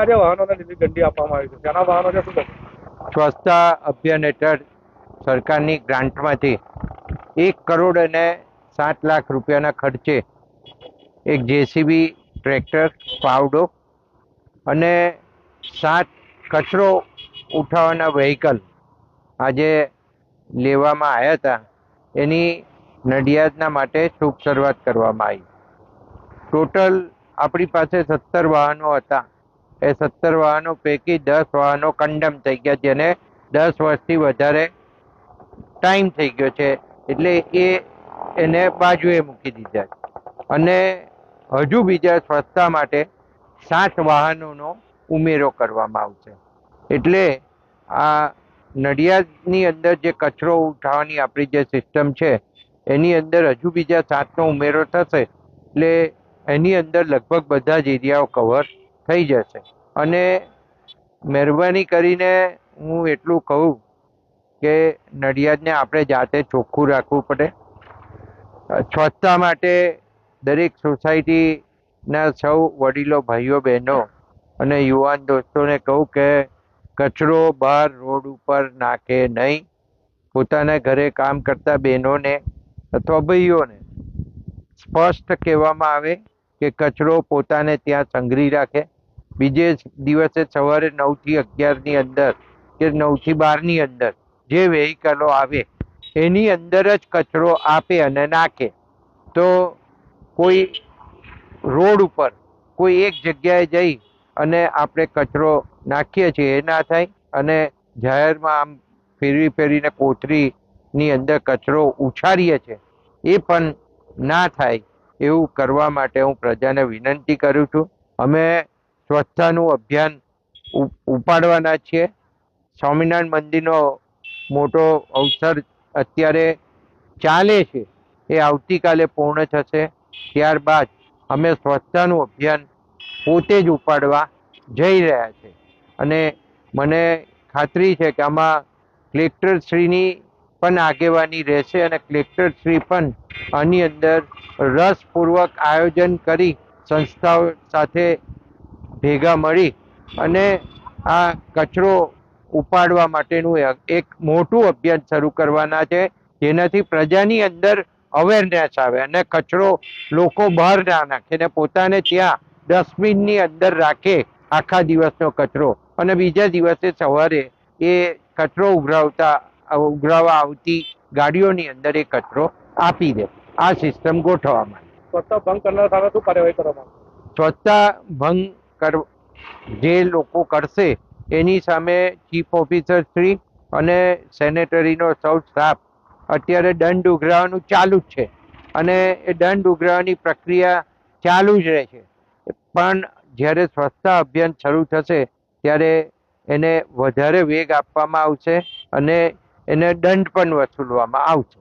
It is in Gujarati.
આજે વાહનોને લીધી દંડી આપવામાં આવી છે. તેના વાહનો છે શું? સ્વચ્છતા અભિયાન હેઠળ સરકારની ગ્રાન્ટમાંથી એક કરોડ અને સાત લાખ રૂપિયાના ખર્ચે એક જેસીબી ટ્રેક્ટર, પાવડો અને સાત કચરો ઉઠાવવાના વ્હીકલ આજે લેવામાં આવ્યા હતા. એની નડિયાદના માટે શુભ શરૂઆત કરવામાં આવી. ટોટલ આપણી પાસે સત્તર વાહનો હતા. એ સત્તર વાહનો પૈકી દસ વાહનો કન્ડમ થઈ ગયા જેને દસ વર્ષથી વધારે ટાઈમ થઈ ગયો છે. એટલે એ એને બાજુએ મૂકી દીધા. અને હજુ બીજા સ્વચ્છતા માટે સાત વાહનોનો ઉમેરો કરવામાં આવશે. એટલે આ નડિયાદની અંદર જે કચરો ઉઠાવવાની આપણી જે સિસ્ટમ છે, એની અંદર હજુ બીજા સાતનો ઉમેરો થશે. એટલે એની અંદર લગભગ બધા જ એરિયાઓ કવર થઈ જશે. અને મહેરબાની કરીને હું એટલું કહું કે નડિયાદને આપણે જાતે ચોખ્ખું રાખવું પડે. સ્વચ્છતા માટે દરેક સોસાયટીના સૌ વડીલો, ભાઈઓ, બહેનો અને યુવાન દોસ્તોને કહું કે કચરો બહાર રોડ ઉપર નાખે નહીં. પોતાના ઘરે કામ કરતા બહેનોને અથવા ભાઈઓને સ્પષ્ટ કહેવામાં આવે કે કચરો પોતાને ત્યાં સંગ્રહી રાખે. બીજે દિવસે સવારે નવથી અગિયારની અંદર કે નવથી બારની અંદર જે વેહિકલો આવે, એની અંદર જ કચરો આપે અને નાખે. તો કોઈ રોડ ઉપર કોઈ એક જગ્યાએ જઈ અને આપણે કચરો નાખીએ છીએ, એ ના થાય અને જાહેરમાં આમ ફેરવી ફેરવીને કોથળીની અંદર કચરો ઉછાળીએ છીએ. એ પણ ના થાય એવું કરવા માટે હું પ્રજાને વિનંતી કરું છું. અમે સ્વચ્છતાનું અભિયાન ઉપાડવાના છીએ સ્વામિનારાયણ મંદિરનો મોટો અવસર અત્યારે ચાલે છે. એ આવતીકાલે પૂર્ણ થશે. ત્યારબાદ અમે સ્વચ્છતાનું અભિયાન પોતે જ ઉપાડવા જઈ રહ્યા છે. અને મને ખાતરી છે કે આમાં કલેક્ટરશ્રીની પણ આગેવાની રહેશે અને કલેક્ટરશ્રી પણ આની અંદર રસપૂર્વક આયોજન કરી સંસ્થાઓ સાથે ભેગા મળી અને આ કચરો ઉપાડવા માટેનું એક- મોટું અભિયાન શરૂ કરવાના છે જેનાથી પ્રજાની અંદર અવેરનેસ આવે અને કચરો લોકો બહાર ના નાખે ને પોતાને ત્યાં ડસ્ટબિનની અંદર રાખે આખા દિવસનો કચરો. અને બીજા દિવસે સવારે એ કચરો ઉઘરાવતા ઉઘરાવવા આવતી ગાડીઓની અંદર એ કચરો આપી દે. આ સિસ્ટમ ગોઠવવામાં સ્વચ્છતા ભંગ કરનાર સામે શું કાર્યવાહી કરવામાં સ્વચ્છતા ભંગ જે લોકો કરશે, એની સામે ચીફ ઓફિસર શ્રી અને સેનેટરીનો સૌ સ્ટાફ અત્યારે દંડ ઉઘરાવવાનું ચાલુ જ છે. અને એ દંડ ઉઘરાવવાની પ્રક્રિયા ચાલુ જ રહે છે. પણ જ્યારે સ્વચ્છતા અભિયાન શરૂ થશે, ત્યારે એને વધારે વેગ આપવામાં આવશે અને એને દંડ પણ વસૂલવામાં આવશે.